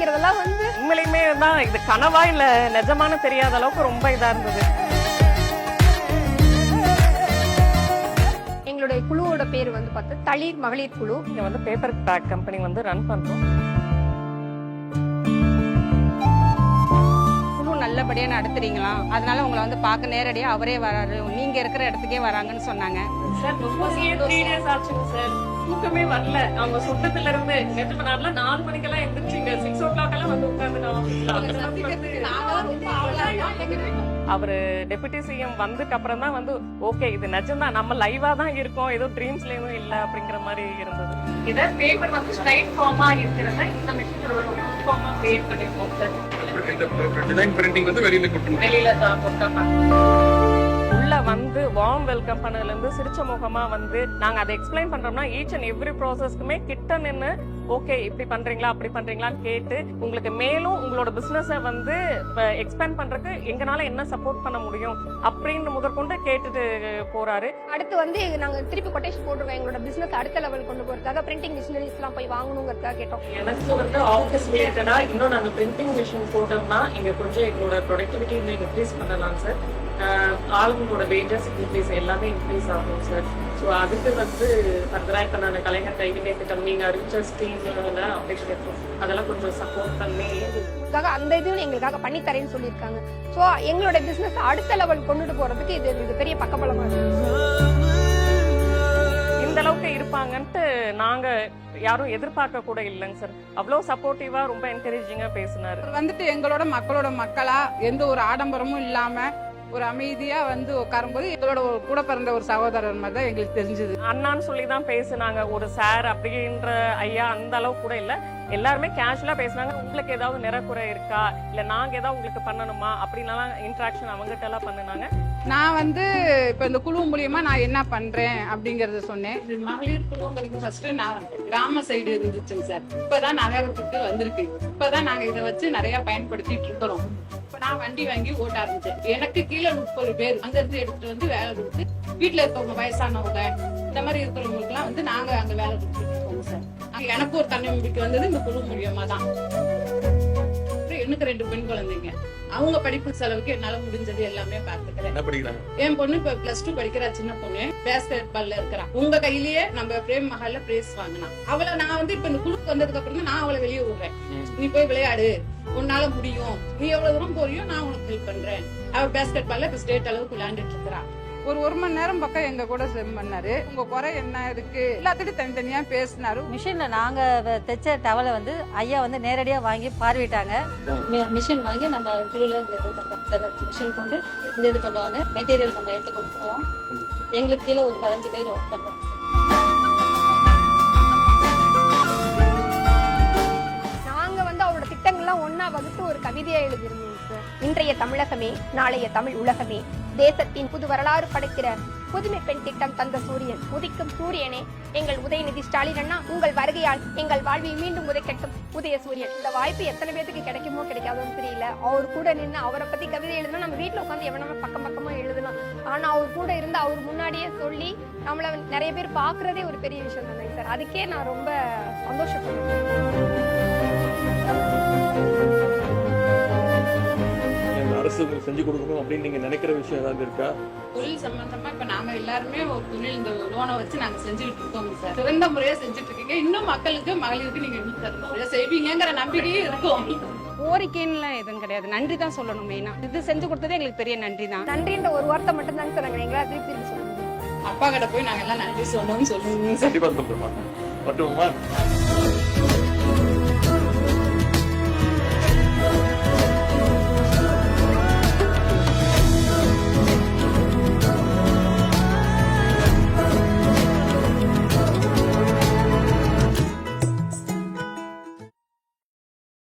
அப்படிங்கறதெல்லாம் வந்து உண்மையிலுமே தான் இது கனவா இல்ல நிஜமான தெரியாத அளவுக்கு ரொம்ப இதா இருந்தது. எங்களுடைய குழுவோட பேர் வந்து பார்த்து தளிர் மகளிர் குழு. இங்க வந்து பேப்பர் பேக் கம்பெனி வந்து ரன் பண்றோம். குழு நல்லபடியா நடத்துறீங்களா? அதனால உங்களை வந்து பார்க்க நேரடியா அவரே வராரு. நீங்க இருக்கிற இடத்துக்கே வராங்கன்னு சொன்னாங்க. தூக்கமே வரல. அவங்க சொந்தத்துல இருந்து நேற்று நாள்ல நாலு மணிக்கெல்லாம் எந்திரிச்சிங்க. சிக்ஸ் ஓ கிளாக் எல்லாம் வந்து உட்காந்து அவரு டெபுட்டி சிஎம் வந்ததுக்கு அப்புறம் தான் வந்து ஓகே இது நிஜம்தான். நம்ம லைவா தான் இருக்கோம். ஏதோ ட்ரீம்ஸ்ல எதுவும் இல்ல அப்படிங்கிற மாதிரி இருந்தது. இத பேப்பர் வந்து ஸ்ட்ரைட் ஃபார்மா இருக்கிறத இந்த மிஷின் ஃபார்மா கிரியேட் பண்ணிருக்கோம் சார் இந்த டிசைன் பிரிண்டிங் வந்து வெளியில கொடுக்கணும் வெளியில தான் போட்டாங்க உள்ள வந்து வார்ம் வெல்கம் பண்ணதுல இருந்து சிரிச்ச முகமா வந்து நாங்க அதை எக்ஸ்பிளைன் பண்றோம்னா ஈச் அண்ட் எவ்ரி ப்ராசஸ்க்குமே கிட்ட நின்னு ஓகே இப்படி பண்றீங்களா அப்படி பண்றீங்களான்னு கேட்டு உங்களுக்கு மேலும் உங்களோட பிசினஸ வந்து எக்ஸ்பேண்ட் பண்றதுக்கு எங்கனால என்ன சப்போர்ட் பண்ண முடியும்? அப்படின்னு முதற்கொண்டு கேட்டுட்டு போறாரு. அடுத்து வந்து நாங்க திருப்பி கொட்டேஷன் போட்டுருக்கோம் எங்களோட பிசினஸ் அடுத்த லெவல் கொண்டு போறதுக்காக பிரிண்டிங் மிஷினரிஸ் எல்லாம் போய் வாங்கணுங்கிறதுக்காக கேட்டோம். எனக்கு வந்து ஆஃபீஸ் ரிலேட்டடா இன்னும் நாங்க பிரிண்டிங் மிஷின் போட்டோம்னா இங்க கொஞ்சம் எங்களோட ப்ரொடக்டிவிட்டி இன்னும் இன்க்ரீஸ் பண்ணலாம் சார் ஆளுங்களோட வேஜஸ் இன்க்ரீஸ் எல்லாமே இன்க்ரீஸ் ஆகும் சார் ஸோ அதுக்கு வந்து ஃபர்தரா இப்போ நான் கலைஞர் கைவினை திட்டம் நீங்க அறிவிச்ச ஸ்கீம்ல அப்ளிகேஷன் அதெல்லாம் கொஞ்சம் சப்போர்ட் பண்ணி அதுக்காக அந்த இதுவும் எங்களுக்காக பண்ணி தரேன்னு சொல்லியிருக்காங்க. ஸோ எங்களோட பிசினஸ் அடுத்த லெவல் கொண்டுட்டு போறதுக்கு இது இது பெரிய பக்கபலமா இருக்கு. இந்த அளவுக்கு இருப்பாங்கன்ட்டு நாங்க யாரும் எதிர்பார்க்க கூட இல்லைங்க சார் அவ்வளோ சப்போர்ட்டிவா ரொம்ப என்கரேஜிங்கா பேசினாரு. வந்துட்டு எங்களோட மக்களோட மக்களா எந்த ஒரு ஆடம்பரமும் இல்லாம ஒரு அமைதியா வந்து உட்காரும்போது எங்களோட ஒரு கூட பிறந்த ஒரு சகோதரர் மாதிரி தான் எங்களுக்கு தெரிஞ்சது. அண்ணான்னு சொல்லி தான் பேசுனாங்க. ஒரு சார் அப்படின்ற ஐயா அந்த அளவுக்கு கூட இல்ல. எல்லாருமே கேஷுவலா பேசுனாங்க. உங்களுக்கு ஏதாவது நிறக்குறை இருக்கா? இல்ல நாங்க ஏதாவது உங்களுக்கு பண்ணணுமா? அப்படின்லாம் இன்ட்ராக்ஷன் அவங்ககிட்ட எல்லாம் பண்ணுனாங்க. நான் வந்து இப்ப இந்த குழு மூலியமா நான் என்ன பண்றேன் அப்படிங்கறத சொன்னேன். மகளிர் குழுங்கிறது ஃபர்ஸ்ட் நான் கிராம சைடு இருந்துச்சுங்க சார். இப்பதான் நகரத்துக்கு வந்திருக்கு. இப்பதான் நாங்க இதை வச்சு நிறைய பயன்படுத்திட்டு இருக்கிறோம். நான் வண்டி வாங்கி ஓட்ட ஆரம்பிச்சேன் எனக்கு கீழே முப்பது பேர் அங்க இருந்து எடுத்துட்டு வந்து வேலை கொடுத்து வீட்டுல இருக்கவங்க வயசானவங்க இந்த மாதிரி இருக்கிறவங்களுக்கு எல்லாம் வந்து நாங்க அங்க வேலை கொடுத்துட்டு இருக்கோம் சார். எனக்கு ஒரு தன்னம்பிக்கை வந்தது இந்த குழு மூலியமா தான். எனக்கு ரெண்டு பெண் குழந்தைங்க. அவங்க படிப்பு செலவுக்கு என்னால முடிஞ்சது எல்லாமே பாத்துக்கிறேன் என் பொண்ணு இப்ப பிளஸ் டூ படிக்கிறா சின்ன பொண்ணு. பேஸ்கெட் பால்ல இருக்கிறா. உங்க கையிலேயே நம்ம பிரேம் மஹால்ல பிரைஸ் வாங்கினா. அவளை நான் வந்து இப்ப இந்த குழுக்கு வந்ததுக்கு அப்புறம் நான் அவளை வெளியே விடுறேன். நீ போய் விளையாடு. உன்னால முடியும். நீ எவ்வளவு தூரம் போறியோ நான் உனக்கு ஹெல்ப் பண்றேன். அவ பேஸ்கெட் பால்ல இப்ப ஸ்டேட் அளவுக்கு விளையாண்டுட்டு இருக்கிறா ஒரு ஒரு மணி நேரம் பக்கம் எங்க கூட செம் பண்ணாரு. உங்க குறை என்ன இருக்கு? எல்லாத்துக்கும் தனித்தனியா பேசினாரு. மிஷின்ல நாங்க தைச்ச டவலை வந்து ஐயா வந்து நேரடியா வாங்கி பார்வையிட்டாங்க. மி- மிஷின் வாங்கி நம்ம சார் மிஷின் கொண்டு இந்த இது பண்ணுவாங்க. மெட்டீரியல் நம்ம எடுத்து கொடுத்துருவோம் எங்களுக்கு கீழே ஒரு பதினஞ்சு பேர் ஒர்க் பண்றோம் தமிழகமே நாளைய தமிழ் உலகமே. தேசத்தின் புது வரலாறு படைக்கிற புதுமை பெண் திட்டம் தந்த சூரியன். உதிக்கும் சூரியனே எங்கள் உதயநிதி ஸ்டாலின் அண்ணா உங்கள் வருகையால் எங்கள் வாழ்வில் மீண்டும் உதைக்கட்டும். உதய சூரியன் இந்த வாய்ப்பு எத்தனை பேருக்கு கிடைக்குமோ கிடைக்காதோன்னு தெரியல. அவர் கூட நின்று அவரை பத்தி கவிதை எழுதணும் நம்ம வீட்டுல உட்காந்து எவனாம பக்கம் பக்கமா எழுதலாம். ஆனா அவர் கூட இருந்து அவர் முன்னாடியே சொல்லி நம்மள நிறைய பேர் பாக்குறதே ஒரு பெரிய விஷயம் தானே சார். அதுக்கே நான் ரொம்ப சந்தோஷப்படுறேன். அரசு உங்களுக்கு செஞ்சு கொடுக்கணும் அப்படின்னு நீங்க நினைக்கிற விஷயம் ஏதாவது இருக்கா? தொழில் சம்பந்தமா இப்ப நாங்க எல்லாருமே ஒரு தொழில் இந்த லோனை வச்சு நாங்க செஞ்சுட்டு இருக்கோம் சார். சிறந்த முறையா செஞ்சுட்டு இருக்கீங்க. இன்னும் மக்களுக்கு மகளிருக்கு நீங்க இன்னும் முறையா செய்வீங்கிற நம்பிக்கையும் இருக்கும். கோரிக்கைன்னுலாம் எதுவும் கிடையாது. நன்றி தான் சொல்லணும் மெயினா இது செஞ்சு கொடுத்ததே எங்களுக்கு பெரிய நன்றி தான். நன்றின்ற ஒரு வார்த்தை மட்டும் தாங்க சார் நாங்க எங்களா திருப்பி திருப்பி சொல்ல முடியும். அப்பா கிட்ட போய் நாங்க எல்லாம் நன்றி சொல்லணும்னு சொல்லுங்க சார். கண்டிப்பா சொல்றேன் மட்டுமா